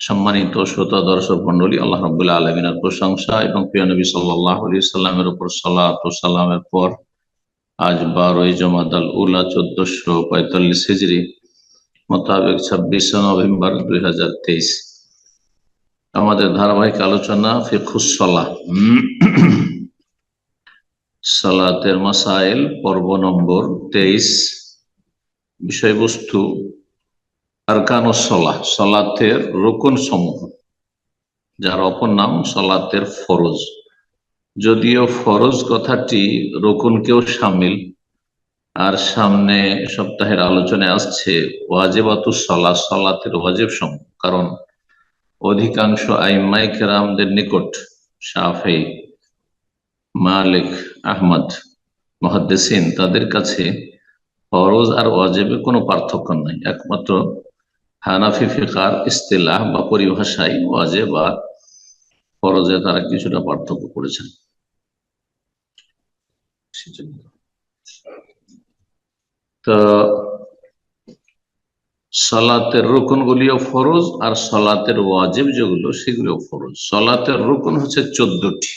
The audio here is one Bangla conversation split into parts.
সম্মানিত শ্রোতা, দর্শক মন্ডলী আল্লাহ রবুল্লাহ আলমিনের প্রশংসা এবং প্রিয় নবী সাল্লাহ আলি সাল্লামের উপর সালাত পর আজ বারোই জমাদাল উলা চোদ্দশো পঁয়তাল্লিশ হিজড়ি মোতাবেক ছাব্বিশে নভেম্বর দুই হাজার তেইশ। আমাদের ধারাবাহিক আলোচনা ফিখুসলা সালাতের মাসাইল পর্ব নম্বর তেইশ। বিষয়বস্তু আরকানুসলা সলাতের রোকন সমূহ, যার অপর নাম সলাতের ফরজ। যদিও ফরজ কথাটি রোকনকেও সামিল, আর সামনে সপ্তাহের আলোচনায় আসছে ওয়াজেবাতু সলা সলাতের ওয়াজেব সমূহ, কারণ অধিকাংশ আইমাই কেরামদের নিকট শাফেই মালিক, আহমদ, মহাদ্দেসিন, তাদের কাছে ফরজ আর ওয়াজেবে কোনো পার্থক্য নাই। একমাত্র হানাফি ফিকার, ইস্তেলাহ বা পরিভাষায় ওয়াজে বা ফরজে তারা কিছুটা পার্থক্য করেছেন। তো সলাতের রুকন গুলিও ফরজ আর সলাতের ওয়াজেব যেগুলো, সেগুলিও ফরজ। সলাতের রুকন হচ্ছে চোদ্দটি।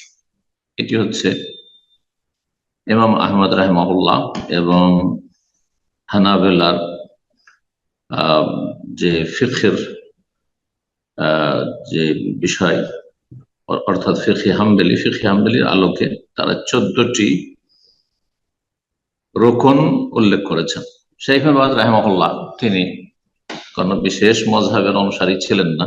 এটি হচ্ছে ইমাম আহমদ রাহমাহুল্লাহ এবং হানাবেলার যে ফিখের যে বিষয় অর্থাৎ ফিখি হামবেলি ফিখি হাম্বেলির আলোকে তারা চোদ্দটি রোকন উল্লেখ করেছেন। শেখ বাদ রাহমাহুল্লাহ, তিনি কোন বিশেষ মজহাবের অনুসারী ছিলেন না,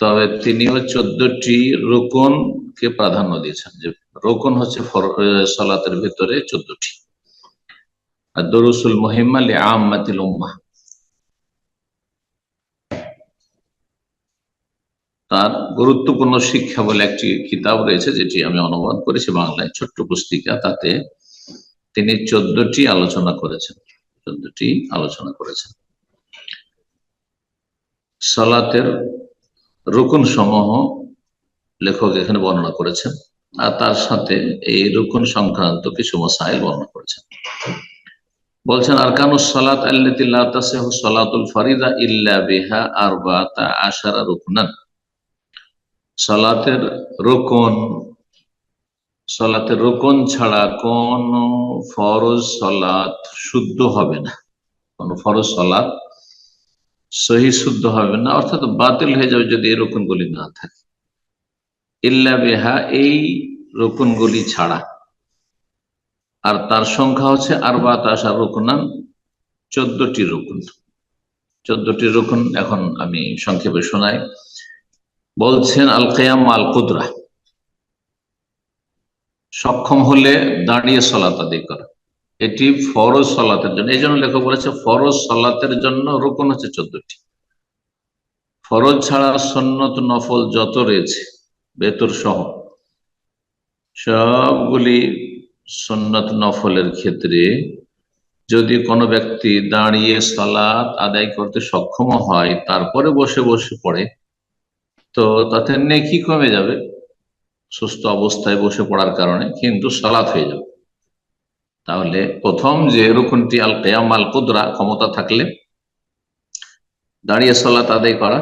তবে তিনিও চোদ্দটি রোকন কে প্রাধান্য দিয়েছেন যে রোকন হচ্ছে সলাতের ভিতরে চোদ্দটি। আর দরুসুল মহিম্মা লি আম্মাতিল উম্মাহ। তার গুরুত্বপূর্ণ শিক্ষা বলে একটি কিতাব রয়েছে, যেটি আমি অনুবাদ করেছি বাংলায়, ছোট্ট পুস্তিকা। তাতে তিনি চোদ্দটি আলোচনা করেছেন, চোদ্দটি আলোচনা করেছেন। সালাতের রুকুন সমূহ লেখক এখানে বর্ণনা করেছেন, আর তার সাথে এই রুকুন সংক্রান্ত কিছু মশাইল বর্ণনা করেছেন। বলছেন আরকানুস সালাত আল্লাতিল্লাহ তাসিহু সালাতুল ফারিদা ইল্লা বিহা আরবাতা আশারা রুকনান। সালাতের রোকন সালাতের রোকন ছাড়া কোন ফরজ সলাত শুদ্ধ হবে না। কোন ফরজ সলাত সহি শুদ্ধ হবে না, অর্থাৎ বাতিল হয়ে যাবে যদি এই রোকনগুলি না থাকে। ইল্লা বেহা, এই রোকনগুলি ছাড়া। আর তার সংখ্যা হচ্ছে আর বাত আসার রোকনান, চোদ্দটি রোকন। চোদ্দটি রোকন এখন আমি সংক্ষেপে শোনাই। বলছেন আল কেয়াম আল কুদরা সক্ষম হলে দাঁড়িয়ে সলাত আদায় করা। এটি ফরজ সলাতের জন্য। এই জন্য লেখক বলেছে, ফরজ সলাতের জন্য রোকন হচ্ছে চোদ্দটি। ফরজ ছাড়া সন্নত নফল যত রয়েছে, বেতর সহ, সবগুলি সন্নত নফলের ক্ষেত্রে যদি কোনো ব্যক্তি দাঁড়িয়ে সলাৎ আদায় করতে সক্ষম হয়, তারপরে বসে বসে পড়ে তো তাতে নেকি কমে যাবে, সুস্থ অবস্থায় বসে পড়ার কারণে, কিন্তু সালাত হয়ে যাবে। তাহলে প্রথম যে রুকুনটি আল কেয়াম আল কুদরা, ক্ষমতা থাকলে দাঁড়িয়ে সলাৎ আদায় করা,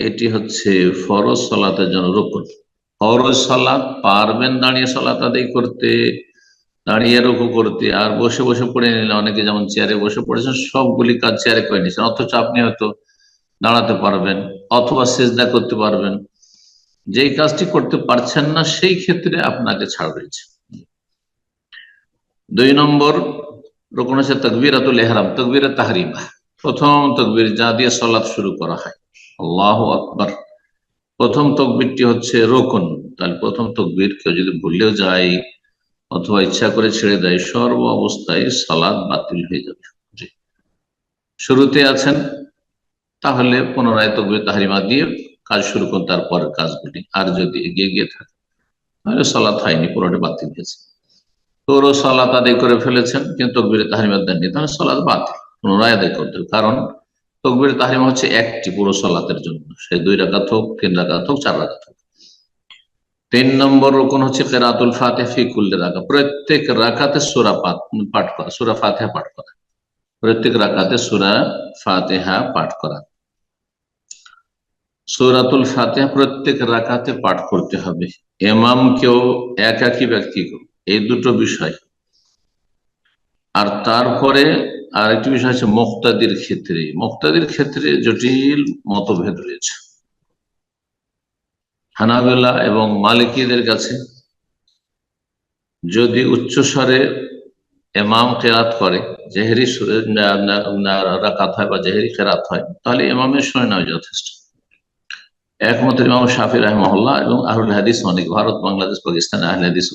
এটি হচ্ছে ফরজ সলাতের জন্য রুকুন। ফরজ সলাৎ পারবেন দাঁড়িয়ে সলাৎ আদায় করতে, দাঁড়িয়ে রুকু করতে, আর বসে বসে পড়ে নিলে অনেকে যেমন চেয়ারে বসে পড়েছেন, সবগুলি কাজ চেয়ারে করে নিয়েছেন, অথচ আপনি হয়তো দাঁড়াতে পারবেন অথবা সেজদা করতে পারবেন। যেই কাজটি করতে পারছেন না, সেই ক্ষেত্রে আপনাকে ছাড় রয়েছে। দুই নম্বর রকম হচ্ছে তকবিরাতুল এহরাম, তকবির তাহরিমা। প্রথম তকবির যা দিয়ে সলাৎ শুরু করা হয়। আল্লাহ আকবর। প্রথম তকবিরটি হচ্ছে রোকন। তাহলে প্রথম তকবির কেউ যদি ভুলেও যায় অথবা ইচ্ছা করে ছেড়ে দেয়, সর্ব অবস্থায় সালাদ বাতিল হয়ে যাবে। শুরুতে আছেন তাহলে পুনরায় তকবির তাহারিমা দিয়ে কাজ শুরু করুন, তারপরের কাজগুলি। আর যদি এগিয়ে গিয়ে থাকে, তাহলে সলাৎ হয়নি পুরোটা বাতিল হয়েছে। তোরও সলাৎ আদায় করে ফেলেছেন, কিন্তু তকবির তাহারিমা দেননি, তাহলে সলাৎ বাতিল, পুনরায় আদায় করতে হবে। কারণ তকবির তাহারিমা হচ্ছে একটি, পুরো সলাতের জন্য। সে দুই রাকাত হোক, তিন রাকাত হোক, চার রাকাত হোক। তিন নম্বর রোকন হচ্ছে কেরাতুল ফাতে ফিকুল্লে রাখা প্রত্যেক রাকাতে সুরা পাঠ করা, সুরা ফাতেহা পাঠ করা। প্রত্যেক রাকাতে সুরা ফাতেহা পাঠ করা। সুরাতুল ফাতেহা প্রত্যেক রাকাতে পাঠ করতে হবে। এমাম কেউ একাকি ব্যক্তি এই দুটো বিষয়। আর তারপরে আরেকটি বিষয় আছে মুক্তাদির ক্ষেত্রে। মুক্তাদির ক্ষেত্রে জটিল মতভেদ রয়েছে। হানাবেলা এবং মালিকীদের কাছে যদি উচ্চস্বরে এমাম কেরাত করে, জেহেরি রাকাত হয় বা জেহেরি কেরাত হয়, তাহলে এমামের শুনে নেওয়া যথেষ্ট। একমত ইমাম শাফি রহমহল্লা এবং আহুল হাদিস অনেক ভারত, বাংলাদেশ, পাকিস্তান আহলে হাদিস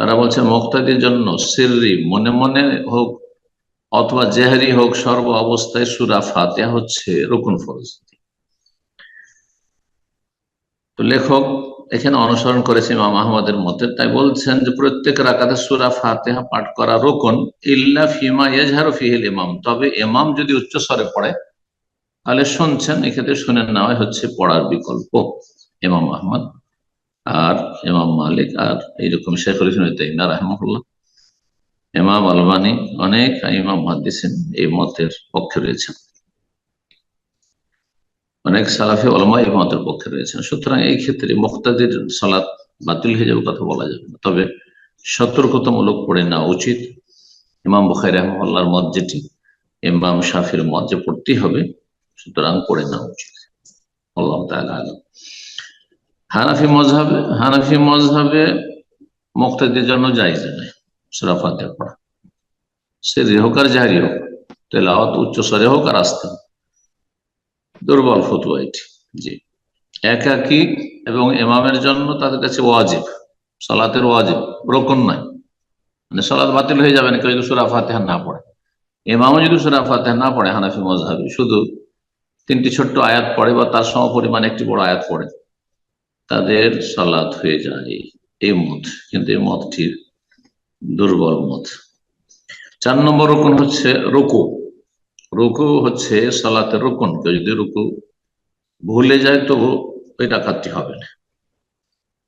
তারা বলছেন মুক্তাদির জন্য সিররি মনে মনে হোক অথবা জেহারি হোক, সর্ব অবস্থায় সুরা ফাতেহা হচ্ছে রকুন ফরজ। তো লেখক এখানে অনুসরণ করেছে ইমাম আহমদের মতে, তাই বলছেন যে প্রত্যেক রাকাতে সুরা ফাতেহা পাঠ করা রোকন, ইল্লা ফিমা ইয়াজহারু ফিহিল ইমাম। তবে ইমাম যদি উচ্চ স্বরে পড়ে তাহলে শুনছেন, এক্ষেত্রে শুনে নেওয়া হচ্ছে পড়ার বিকল্প। ইমাম আহমদ আর ইমাম মালিক আর এইরকম শেখুল ইসলাম তাইনা রাহমুল্লাহ ইমাম আলবানি অনেক ইমাম হাদিসেন এই মতের পক্ষে রয়েছেন। অনেক সালাফি অলমা এই মতের পক্ষে রয়েছেন। সুতরাং এই ক্ষেত্রে মুক্তাদির সালাত বাতিল হয়ে যাবে কথা বলা যাবে না। তবে সতর্কতামূলক পড়ে নেওয়া উচিত। ইমাম বুখাই রহমাল্লার মত যেটি, ইমাম শাফির মত যে পড়তেই হবে সুতরাং পড়ে নেওয়া উচিত। আল্লাহ হানাফি মজহাবে হানাফি মজহাবে মুক্তাদির জন্য যাই নয় সুরাফাতে পড়া। সে হোক আর জাহারি হোক, তেলাওয়াত উচ্চ স্বরে হোক আর আস্তে দুর্বল ফতুয়া এটি, জি। একাকি এবং এমামের জন্য তাদের কাছে ওয়াজিব, সালাতের ওয়াজিব, রোকন নাই মানে সালাত বাতিল হয়ে যাবে না কেউ যদি সুরা ফাতেহা না পড়ে। ইমামও যদি সুরা ফাতেহা না পড়ে, হানাফি মজহাবি শুধু তিনটি ছোট্ট আয়াত পড়ে বা তার সম পরিমাণ একটি বড় আয়াত পড়ে। তাদের সালাত হয়ে যায়। এই মত, কিন্তু এই মতটি দুর্বল মত। চার নম্বর রোকন হচ্ছে রুকু। রুকু হচ্ছে সালাতের রোকন। কেউ যদি রুকু ভুলে যায় তো ওই ডাকাতটি হবে না।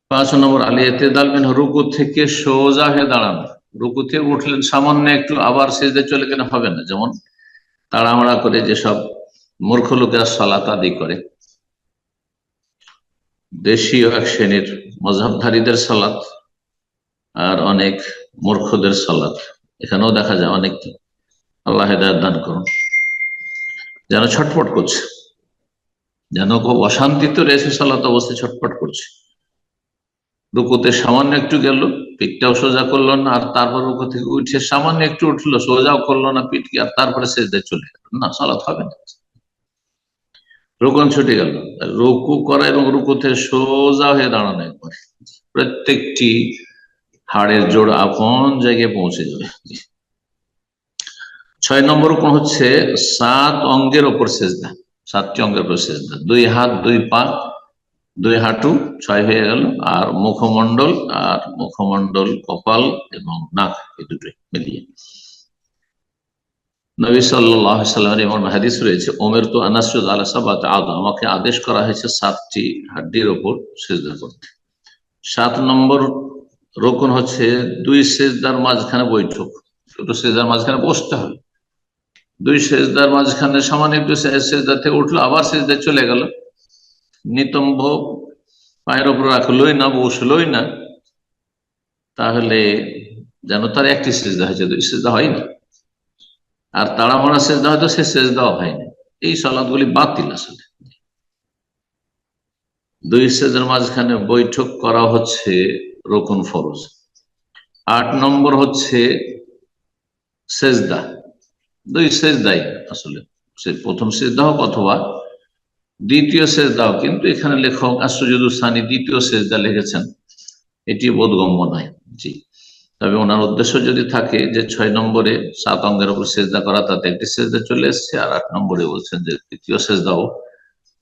পাঁচ নম্বর, আলী এতেদাল মেন রুকু থেকে সোজা হয়ে দাঁড়ানো। রুকু থেকে উঠলেন, সামান্য একটু আবার সেজে চলে গেলে হবে না। যেমন তাড়াহুড়া করে যেসব মূর্খ লোকেরা সালাত আদি করে। দেশীয় এক শ্রেণির মজাবধারীদের সালাত আর অনেক মূর্খদের সালাত। এখানেও দেখা যায় অনেক আল্লাহ হেদায়ত দান করুন। যেন ছটফট করছে। যেন খুব অশান্তিতে রয়েছে সালাত অবস্থায় ছটফট করছে। রুকুতে সামান্য একটু গেল, পিঠটাও সোজা করল না, আর তারপর রুকু থেকে উঠে সামান্য একটু উঠল, সোজাও করল না পিঠকে, আর তারপরে শেষদায় চলে গেল। না, সালাত হবে না। রোকন ছুটে গেল। রুকু করা এবং রুকুতে সোজা হয়ে দাঁড়ানো একবার প্রত্যেকটি হাড়ের জোড় আপন জায়গায় পৌঁছে যাবে। ছয় নম্বর কোন হচ্ছে সাত অঙ্গের ওপর সেজদা। সাতটি অঙ্গের উপর সেজদা। দুই হাত, দুই পা, দুই হাঁটু, ছয় হয়ে গেল। আর মুখমণ্ডল আর মুখমণ্ডল, কপাল এবং নাক, এই দুটোই মিলিয়ে। নবী সাল্লামের এমন হাদিস রয়েছে ওমের তো আনাসুদ আল্লাহ সাবাত আদ আমাকে আদেশ করা হয়েছে সাতটি হাড্ডির ওপর সেজদা করতে। সাত নম্বর রোকন হচ্ছে দুই সেজদার মাঝখানে বৈঠক। দুটো সেজদার মাঝখানে বসতে হবে। দুই সেজদার মাঝখানে সামান্য একটু সেজদা থেকে উঠল, আবার সেজদা চলে গেল। নিতম্ব পায়ের ওপর রাখলোই না, বসলোই না। তাহলে যেন তার একটি সেজদা হয়েছে, দুই সেজদা হয়নি। আর তাড়ামারা সেজদা হয়তো সে সেজদাও হয়নি। এই সলাদগুলি বাতিল আসলে দুই সেজের মাঝখানে বৈঠক করা হচ্ছে রোকন ফরজ। আট নম্বর হচ্ছে সেজদা। দুই সেজদাই আসলে। সে প্রথম সেজদা হোক অথবা দ্বিতীয় সেজদাও কিন্তু এখানে লেখক আশ্চর্যদুস্থানি দ্বিতীয় সেজদা লিখেছেন। এটি বোধগম্য নয়। জি। তবে ওনার উদ্দেশ্য যদি থাকে যে ছয় নম্বরে সাত অঙ্গের উপর সেজদা করা, তাতে একটি সেজদা চলে এসছে, আর আট নম্বরে বলছেন যে দ্বিতীয় সেজদাও।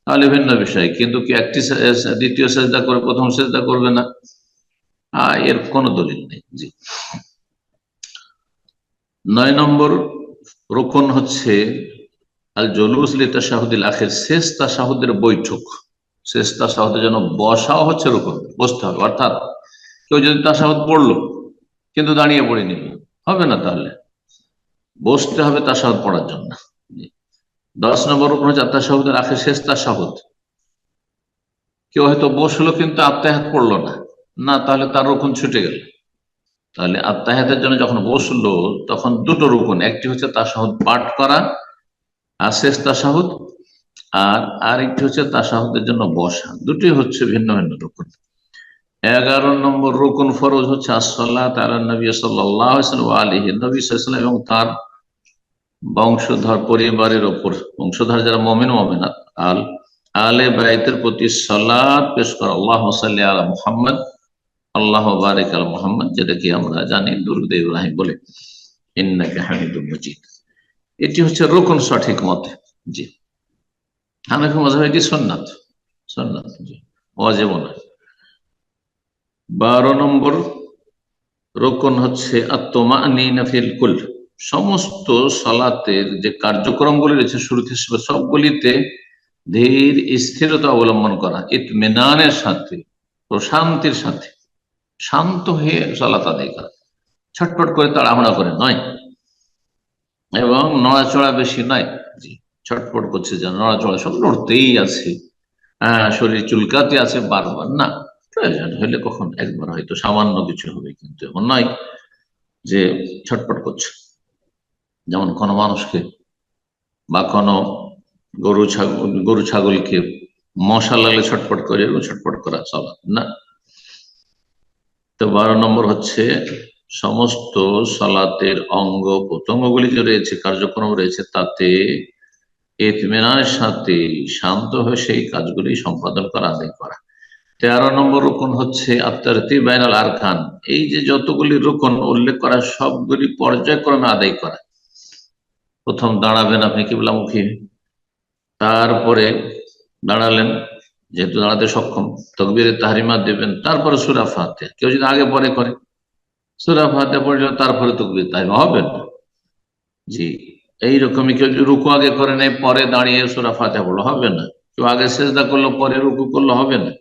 তাহলে ভিন্ন বিষয়, কিন্তু কি একটি দ্বিতীয় সেজদা করে প্রথম সেজদা করবে না? এর কোনো দলিল নেই, জি। নয় নম্বর রোকন হচ্ছে আল জলুস লিতাশাহুদিল আখের, শেষ তাশাহুদের বৈঠক। শেষ তাশাহুদের জন্য বসাও হচ্ছে রোকন, বসতে হবে। অর্থাৎ কেউ যদি তাশাহুদ পড়ল কিন্তু দাঁড়িয়ে পড়ে নিল হবে না তাহলে? বসতে হবে তাশাহুদ পড়ার জন্য। দশ নম্বর রোকন হচ্ছে তাশাহুদের আখের শেষ তাশাহুদ কেউ হয়তো বসল কিন্তু আত্মাহাত পড়ল না। না, তাহলে তার রোকন ছুটে গেল। তাহলে আত্মাহাতের জন্য যখন বসল, তখন দুটো রুকুন। একটি হচ্ছে তাসাহুদ পাঠ করা আর শেষ তাসাহুদ, আর আরেকটি হচ্ছে তাসাহুদের জন্য বসা। দুটি হচ্ছে ভিন্ন ভিন্ন রুকুন। এগারো নম্বর রুকুন ফরজ হচ্ছে আসল্লাহ তালা নবী সাল্লাহ আলহি নবী সাল্লাম এবং তার বংশধর পরিবারের ওপর। বংশধর যারা মমিন মমিনাত, আল, আলে বাইতের প্রতি সালাদ পেশ করা। আল্লাহ সাল্লি আলা মুহাম্মদ, আল্লাহ বারিক আল মোহাম্মদ, যেটাকে আমরা জানি দুরুদ ইব্রাহিম বলে। ইন্নাকে হামিদুল মজিদ। এটি হচ্ছে রোকন সঠিক মতে। জি। হানাফি মজাহ এটি সন্ন্যাত সন্ন্যাত জি। না বারো নম্বর রোকন হচ্ছে আত্মমা নিনাফিল কুল সমস্ত সালাতের যে কার্যক্রমগুলি রয়েছে শুরুতে, সবগুলিতে ধীর স্থিরতা অবলম্বন করা, ইতমেনানের সাথে, প্রশান্তির সাথে, শান্ত হয়ে সালাত আদায় করা। ছটপট করে তাড়াহুড়া করে নয়। এবং নড়াচড়া বেশি নয়। ছটপট করছে যে নড়াচড়া সব নড়তেই আছে। হ্যাঁ শরীর চুলকাতে আছে বারবার। না প্রয়োজন হলে কখন একবার হয়তো সামান্য কিছু হবে কিন্তু এমন নয় যে ছটপট করছে। যেমন কোনো মানুষকে বা কোনো গরু ছাগল গরু ছাগলকে মশা লাগলে ছটপট করে এরকম ছটপট করা চলা, না? তো বারো নম্বর হচ্ছে সমস্ত সালাতের অঙ্গ প্রত্যঙ্গগুলি যে রয়েছে, কার্যক্রম রয়েছে, তাতে এতমেনার সাথে শান্ত হয়ে সেই কাজগুলি সম্পাদন করা, আদায় করা। তেরো নম্বর রোকন হচ্ছে আত্মারতি বাইনাল আরকান। এই যে যতগুলি রোকন উল্লেখ করা, সবগুলি পর্যায়ক্রমে আদায় করা। প্রথম দাঁড়াবেন আপনি কিবলামুখী। তারপরে দাঁড়ালেন, যেহেতু দাঁড়াতে সক্ষম, তকবিরে তাহারিমা দেবেন, তারপরে সুরা ফাতে কেউ যদি আগে পরে করে, সুরা ফাতে পড়ে তারপরে তকবির তাহারিমা হবে না। জি, এইরকমই কেউ যদি রুকু আগে করে নেয়, পরে দাঁড়িয়ে সুরা ফাতে পড়ল, হবে না। কেউ আগে সেজদা করল, পরে রুকু করল, হবে না।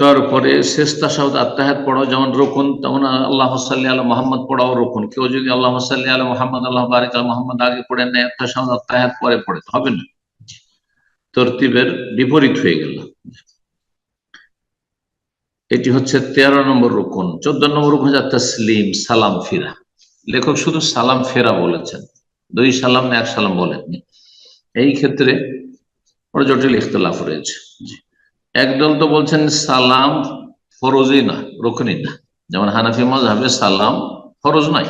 তারপরে শেষতা সাউদ আত্মাহাত পড়াও, যেমন রকুন, তেমন আল্লাহ সাল্লি আল্লাহ মোহাম্মদ পড়াও রকুন। কেউ যদি আল্লাহ সাল্লি আল্লাহ মোহাম্মদ, আল্লাহ বারিক আল মোহাম্মদ আগে পড়ে নেয় আত্মা সাউদ আত্মাহাত পরে পড়ে হবে না। তরতিবের বিপরীত হয়ে গেল। এটি হচ্ছে তেরো নম্বর রুকুন। চোদ্দ নম্বর রুকুন হচ্ছে তসলিম, সালাম ফিরা। লেখক শুধু সালাম ফেরা বলেছেন, দুই সালাম না, এক সালাম বলেননি। এই ক্ষেত্রে ওরা জটিল ইখতলাফ রয়েছে। একদল তো বলছেন সালাম ফরজই না রুকনি না। যেমন হানাফি মজাবে সালাম ফরজ নাই।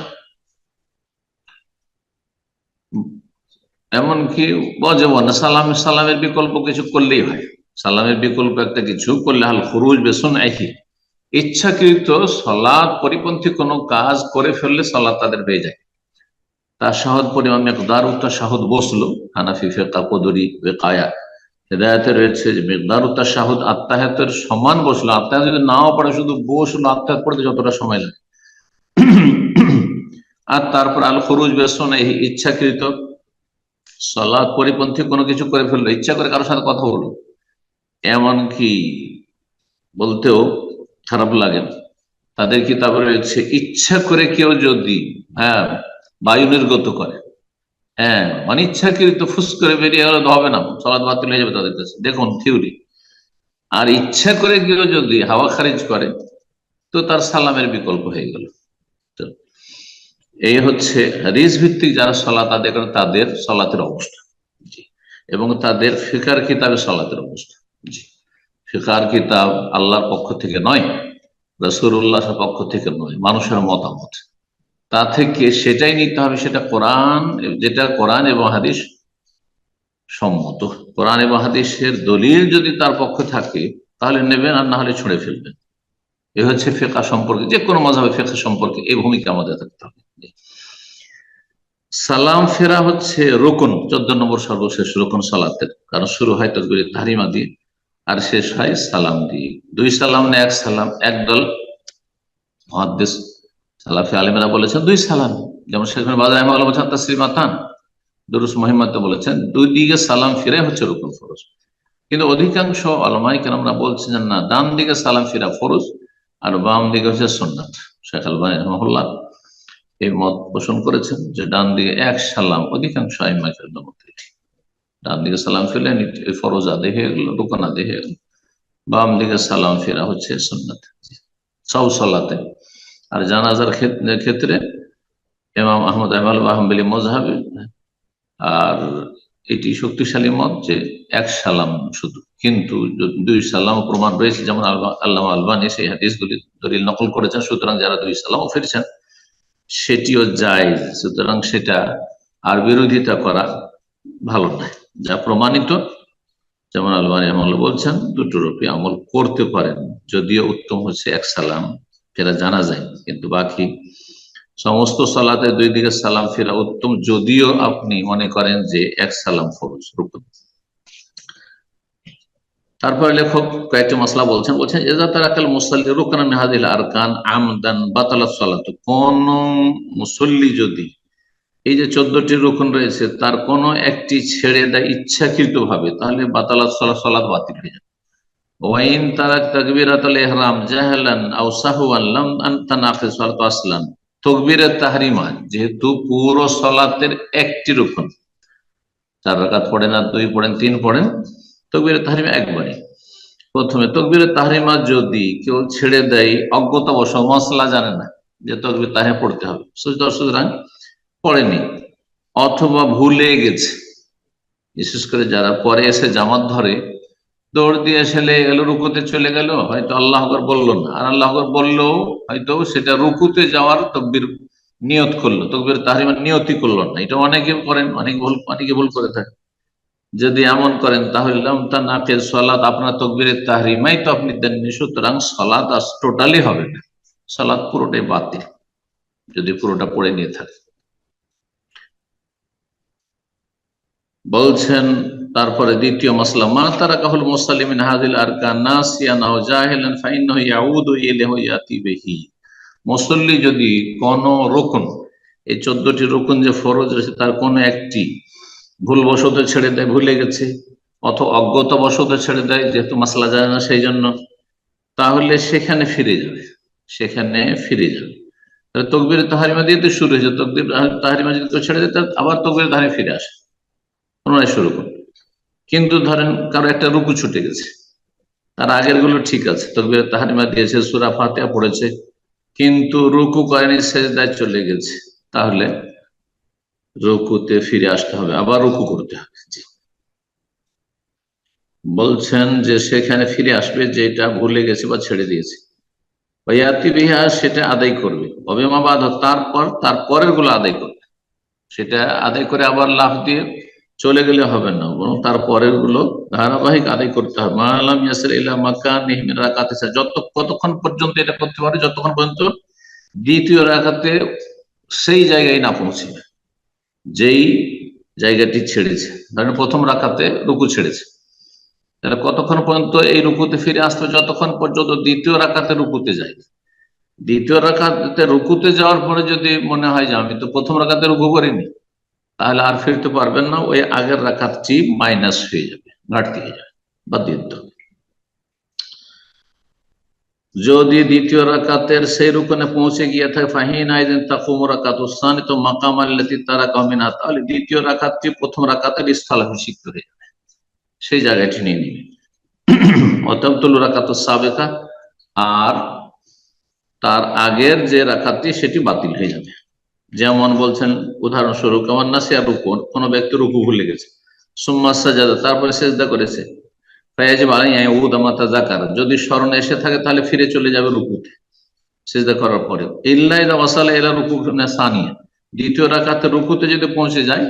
এমনকি বজব না, সালাম, সালামের বিকল্প কিছু করলেই হয়। সালামের বিকল্প একটা কিছু করলে হাল খুরুজ বেসন একই ইচ্ছাকৃত সলাদ পরিপন্থী কোনো কাজ করে ফেললে সলাদ তাদের হয়ে যায়। তার সাহদ পরিমাণ, মেকদার উত্তর সাহদ বসল, হানাফি ফেকা কদরি বেকায়া হেদায়তে রয়েছে যে মেঘদার উত্তার শাহুদ আত্মাহাতের সমান বসল আত্মাহাত যদি নাও পড়ে, শুধু বসল আত্মাহাত পড়তে যতটা সময় লাগে। আর তারপর আল খরুজ বেসন, এই ইচ্ছাকৃত সলাদ পরিপন্থী কোনো কিছু করে ফেলল, ইচ্ছা করে কারোর সাথে কথা বলল এমনকি বলতেও খারাপ লাগে তাদের কিতাবে রয়েছে, ইচ্ছা করে কেউ যদি হ্যাঁ বায়ু নির্গত করে হ্যাঁ অনিচ্ছাকৃত ফুস করে বেরিয়ে গেলে তো হবে না, সলাদ বাতিল হয়ে যাবে তাদের কাছে। দেখুন থিওরি আর ইচ্ছা করে কেউ যদি হাওয়া খারিজ করে, তো তার সালামের বিকল্প হয়ে গেল। এই হচ্ছে হাদিস ভিত্তিক যারা সলাত আদায় করে তাদের সলাতের অবস্থা। এবং তাদের ফিকার কিতাবে সলাতের অবস্থা। জি। ফিকার কিতাব আল্লাহর পক্ষ থেকে নয় রসুল্লাহর পক্ষ থেকে নয়, মানুষের মতামত। তা থেকে সেটাই নিতে হবে, সেটা কোরআন, যেটা কোরআন এবং হাদিস সম্মত। কোরআন এবং হাদিসের দলিল যদি তার পক্ষে থাকে, তাহলে নেবেন আর না হলে ছুঁড়ে ফেলবেন। এ হচ্ছে ফেকা সম্পর্কে যে কোনো মজাবে ফেকা সম্পর্কে এই ভূমিকা আমাদের থাকতে হবে। সালাম ফেরা হচ্ছে রোকন, চোদ্দ নম্বর সর্বশেষ রোকন সালাতের। কারণ শুরু হয় তকবির তারিমা দিয়ে, আর শেষ হয় সালাম দিয়ে। দুই সালাম না, এক সালাম একদল মহাদ্দেশ সালাফি আলিমেরা বলেছেন, দুই সালাম। যেমন শেখ বাজার রহমান বলছেন তাসলিমাতান দুরুস মহিমাতে বলেছেন, দুই দিকে সালাম ফিরে হচ্ছে রুকুন ফরজ। কিন্তু অধিকাংশ আলমাই কেন আমরা না, ডান দিকে সালাম ফিরা ফরজ আর বাম দিকে হচ্ছে সন্ন্যাত শেখ আলবানী রহমল্লাহ এই মত পোষণ করেছেন যে ডান দিকে এক সালাম অধিকাংশ আইমাইকের মধ্যে। ডান দিকে সালাম ফিরলে ফরজ আদে হয়ে গেল, রুকন আদে হয়ে গেল। বাম দিকে সালাম ফেরা হচ্ছে সন্ন্যাত সব সালাতে আর জানাজার ক্ষেত্রে এমাম আহমদ আহমাল আহমবলি মজহাবে আর এটি শক্তিশালী মত যে এক সালাম শুধু। কিন্তু দুই সালাম প্রমাণ রয়েছে, যেমন আল্লাহ আলবানি সেই হাদিস দলিল নকল করেছেন, সুতরাং যারা দুই সালামও ফিরছেন, সেটিও যায় সুতরাং সেটা আর বিরোধিতা করা ভালো নয়। যা প্রমাণিত, যেমন আলবানি আমল বলছেন দুটোর উপরে আমল করতে পারেন, যদিও উত্তম হচ্ছে এক সালাম। ফেরা জানা যায়। কিন্তু বাকি সমস্ত সালাতে দুই দিকে সালাম ফেরা উত্তম, যদিও আপনি মনে করেন যে এক সালাম ফরজ রুকুন তারপরে লেখক কয়েকটি মশলা বলছেন বলছেন এজা মুসল্লি রুকান মেহাদিল আরকান আমদান বাতালা সালাত। কোন মুসল্লি যদি এই যে চোদ্দটি রুকন রয়েছে, তার কোন একটি ছেড়ে দেয় ইচ্ছাকৃত ভাবে তাহলে বাতালা সালা সালাদ বাতিল হয়ে যাবে। ওয়াইন তারা তকবিরাতুল ইহরাম, জাহলান আও সাহওয়ান লাম তানাফিজ সালাত আসলান তকবিরের তাহরিমা যেহেতু পুরো সলাতের একটি রুকন। চার রাকাত পড়েন আর দুই পড়েন, তিন পড়েন, তকবিরের তাহরিমা একবারই। প্রথমে তকবিরের তাহরিমা যদি কেউ ছেড়ে দেয় অজ্ঞতাবশ মশলা জানে না যে তকবির তাহে পড়তে হবে। সুতরাং পড়েনি, অথবা ভুলে গেছে। বিশেষ করে যারা পরে এসে জামাত ধরে দৌড় দিয়ে ছেলে গেল, রুকুতে চলে গেল, হয়তো আল্লাহ আকবর বলল না। আর আল্লাহ আকবর বলল, হয়তো সেটা রুকুতে যাওয়ার তকবির নিয়ত করল। তকবির তাহরিমার নিয়তি করল না। এটা অনেকে করেন, অনেক ভুল, অনেকে ভুল করে থাকে। যদি এমন করেন, তাহলে তা নাকের সলাদ আপনার তকবিরের তাহরিমাই তো আপনি দেননি। সুতরাং সলাদ আস টোটালি হবে না। সলাদ পুরোটাই বাতিল, যদি পুরোটা পড়ে নিয়ে থাকে। বলছেন তারপরে দ্বিতীয় মাসলা, মা তারা কাহুল ইয়াউদু ইলাইহি ইয়াতি বিহি। মুসল্লি যদি কোন রকম এই চোদ্দটি রকম যে ফরজ রয়েছে তার কোন একটি ভুলবশত ছেড়ে দেয়, ভুলে গেছে, অথবা বশত ছেড়ে দেয়, যেহেতু মাসলা যায় না সেই জন্য তাহলে সেখানে ফিরে যাবে, সেখানে ফিরে যাবে। তাহলে তকবির তাহারিমা দিয়ে তো শুরু হয়েছে, তকবির তাহারিমা যদি কেউ ছেড়ে দেয় আবার তকবির তাহারি ফিরে আসে। পুনরায় শুরু করুন। কিন্তু ধরেন কারও একটা রুকু ছুটে গেছে। তার আগেরগুলো ঠিক আছে। তকবির তাহারিমা দিয়েছে, সুরা ফাতিয়া পড়েছে, কিন্তু রুকু করেনি, সেজদায় চলে গেছে। তাহলে রুকুতে ফিরে আসতে হবে, আবার রুকু করতে হবে। বলছেন যে সেখানে ফিরে আসবে, যেটা ভুলে গেছে বা ছেড়ে দিয়েছে। বিহা, সেটা আদায় করবে। অবেমাবাদ তারপর তার পরেরগুলো আদায় করবে। সেটা আদায় করে আবার লাভ দিয়ে চলে গেলে হবে না, বরং তার পরেরগুলো ধারাবাহিক আদায় করতে হবে। মালাম ইয়াসির ইলা মাকান নিহমিন রাকাতে যত, কতক্ষণ পর্যন্ত এটা করতে পারে, যতক্ষণ পর্যন্ত দ্বিতীয় রাখাতে সেই জায়গায় না পৌঁছে যেই জায়গাটি ছেড়েছে। ধরেন প্রথম রাখাতে রুকু ছেড়েছে। তাহলে কতক্ষণ পর্যন্ত এই রুকুতে ফিরে আসতে, যতক্ষণ পর্যন্ত দ্বিতীয় রাখাতে রুকুতে যায় দ্বিতীয় রাখাতে রুকুতে যাওয়ার পরে যদি মনে হয় যে আমি তো প্রথম রাখাতে রুকু করিনি তাহলে আর ফিরতে পারবেন না, ওই আগের রাখাতটি মাইনাস হয়ে যাবে, ঘাটতি হয়ে যাবে বা দিতে যদি দ্বিতীয় রাকাতের সেই রুকনে পৌঁছে গিয়ে থাকে, ফাহিন আইদিন তাকুম রাকাত উসানি তো মাকাম আল্লাতি তারা কামিনা তাহলে দ্বিতীয় রাকাতটি প্রথম রাকাতের স্থলাভিষিক্ত হয়ে যাবে। সেই জায়গাটি নিয়ে নিবে। অতমতুল রাকাত সাবেকা, আর তার আগের যে রাখাতটি সেটি বাতিল হয়ে যাবে। যেমন বলছেন, উদাহরণস্বরূপ কেমন না সে রুকু কোনো ব্যক্তি রুকু ভুলে গেছে সুম্মা সাজাদা, তারপরে সেজদা করেছে। যদি স্মরণ এসে থাকে, তাহলে ফিরে চলে যাবে রুকুতে। সেজদা করার পরে ইল্লাইদা ওয়াসালা এলা রুকু সানিয়া। দ্বিতীয় রাকাতে রুকুতে যদি পৌঁছে যায়,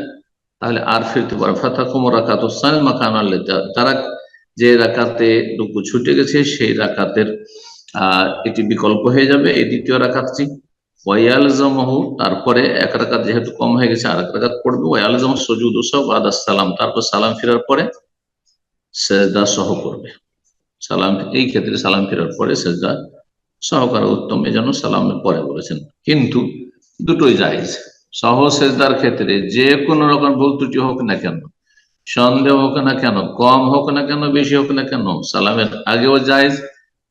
তাহলে আর ফিরতে পারে ফাতা কুমর রাকাত মাকান আল্লাহ তারা যে রাকাতে রুকু ছুটে গেছে, সেই রাকাতের আর এটি বিকল্প হয়ে যাবে। এই দ্বিতীয় রাকাতটি ওয়াইয়ালজামহু, তারপরে এক রাকাত যেহেতু কম হয়ে গেছে আর এক রাকাত পড়বে। ওয়াইয়ালজাম সজুদ সব আদাস সালাম। তারপর সালাম ফেরার পরে সেজদা সহ করবে। সালাম, এই ক্ষেত্রে সালাম ফেরার পরে সেজদা সহকারে উত্তম, এই জন্য সালামের পরে বলেছেন। কিন্তু দুটোই জায়েজ। সহ সেজদার ক্ষেত্রে যে কোনো রকম ভুল ত্রুটি হোক না কেন, সন্দেহ হোক না কেন, কম হোক না কেন, বেশি হোক না কেন, সালামের আগেও জায়েজ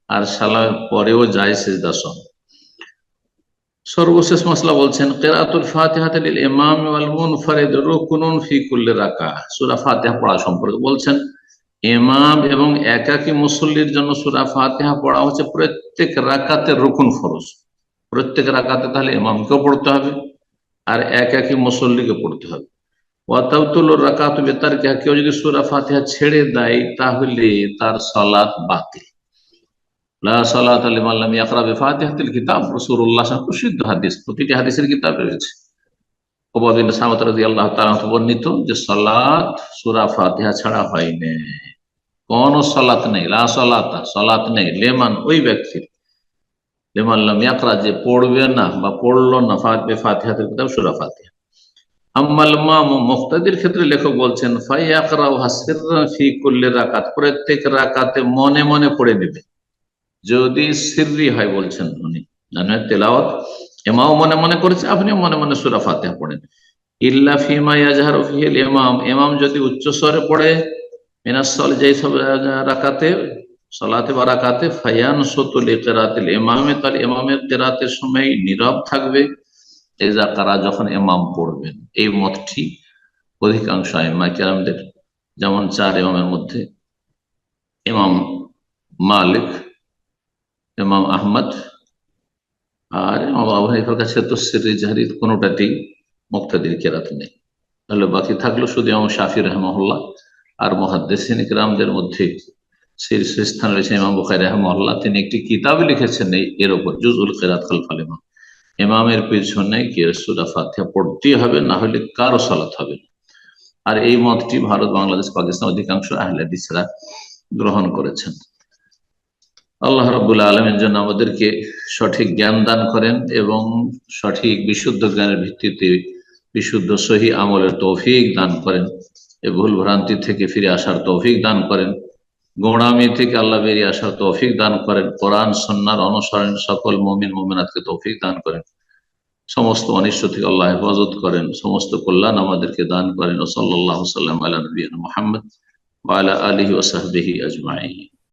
আর সালামের পরেও জায়েজ সেজদা সহ। সর্বশেষ মশলা বলছেন, কেরাতুল ফাতিহাতে লিল ইমাম ওয়াল মুনফারিদ রুকনুন ফি কুল্লি রাকা সূরা ফাতিহা পড়া সম্পর্কে বলছেন, ইমাম এবং একাকী মুসল্লির জন্য সূরা ফাতিহা পড়া হচ্ছে প্রত্যেক রাকাতের রুকুন ফরজ। প্রত্যেক রাকাতে তাহলে ইমামকেও পড়তে হবে আর একাকী মুসল্লিকে পড়তে হবে। ওয়াতাউতুল রাকাত বেতার কেউ যদি সূরা ফাতিহা ছেড়ে দেয় তাহলে তার সালাত বাতিল লা সালাত লিমান লাম ইয়াকরা বিফাতিহাতিল যে ছাড়া কোন সালাত নেই লেমান, ওই ব্যক্তির লেমান লাম যে পড়বে না বা পড়ল না ফাতিহা ফাতিহাতুল কিতাব, সূরা ফাতিহা। মুক্তাদির ক্ষেত্রে লেখক বলছেন ফাইয়াকরাউ হাসিররান ফি কুল্লি রাকাত, প্রত্যেক রাকাতে মনে মনে পড়ে নেবে। যদি সিররি হয় বলছেন উনি তেলাওয়াত এমাও মনে মনে করেছে, আপনিও মনে মনে সুরা ফাতিহা পড়েন। ইল্লা ফিমা ইয়াজহারু ফিহিল ইমাম ইমাম যদি উচ্চ স্বরে পড়ে মিনাসল যেই সব রাকাতে, সলাতে বা রাকাতে ফায়ান সতুল কেরাতিল ইমামে তার ইমামের কেরাতের সময় নীরব থাকবে। এজা কারা যখন ইমাম পড়বেন, এই মতটি অধিকাংশ আইমা কেরামদের, যেমন চার ইমামের মধ্যে, ইমাম মালিক ইমাম আহমদ আর ইমাম আবু হানিফার কাছে তো সিরি কোনোটাতেই মুক্তাদির কেরাত নেই। তাহলে বাকি থাকল শুধু ইমাম শাফি রহমহল্লা আর মহাদ্দেসিন ইকরামদের মধ্যে শীর্ষস্থান রয়েছে ইমাম বুখাই রহমহল্লা তিনি একটি কিতাব লিখেছেন এর ওপর জুজুল কেরাত খালফাল ইমাম। ইমামের পিছনে কে সুরা ফাতিহা পড়তেই হবে, না হলে কারও সালাত হবে না। আর এই মতটি ভারত, বাংলাদেশ, পাকিস্তান অধিকাংশ আহলাদিসরা গ্রহণ করেছেন। আল্লাহ রাবুল আলমের জন্য আমাদেরকে সঠিক জ্ঞান দান করেন এবং সঠিক বিশুদ্ধ জ্ঞানের ভিত্তিতে বিশুদ্ধ সহি আমলের তৌফিক দান করেন। এ ভুল ভ্রান্তি থেকে ফিরে আসার তৌফিক দান করেন। গোড়ামি থেকে আল্লাহ বেরিয়ে আসার তৌফিক দান করেন। কোরআন সন্ন্যার অনুসরণ সকল মমিন, মোমিনাতকে তৌফিক দান করেন। সমস্ত অনিষ্ট থেকে আল্লাহ হেফাজত করেন। সমস্ত কল্যাণ আমাদেরকে দান করেন। ও সাল্লাহ সাল্লাম আল্লাহ নবীন মোহাম্মদ আলা আলহি ওসাহবিহি আজমাই